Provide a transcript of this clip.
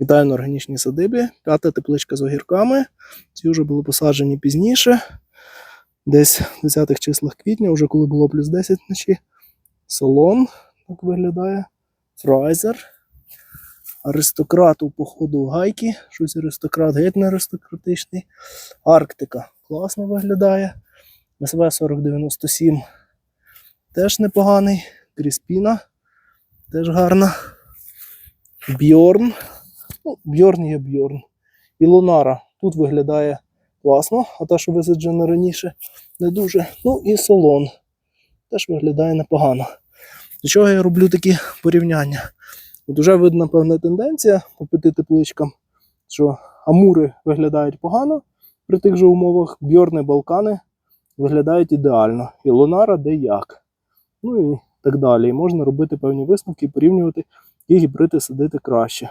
Вітаю на органічній садибі. П'ята тепличка з огірками. Ці вже були посаджені пізніше, десь в 10-х числах квітня, вже коли було плюс 10 вночі. Солон так виглядає. Фрайзер. Аристократ у походу гайки. Щось аристократ геть не аристократичний. Арктика класно виглядає. СВ 4097 теж непоганий. Кріспіна теж гарна. Бьорн. Ну, Бьорн є Бьорн. І Лунара. Тут виглядає класно, а та, що висаджена раніше, не дуже. Ну і солон. Теж виглядає непогано. До чого я роблю такі порівняння? От уже видна певна тенденція по п'яти тепличкам, що амури виглядають погано при тих же умовах, бьорни, балкани виглядають ідеально. І Лунара де як. Ну і так далі. І можна робити певні висновки і порівнювати, які гібриди садити краще.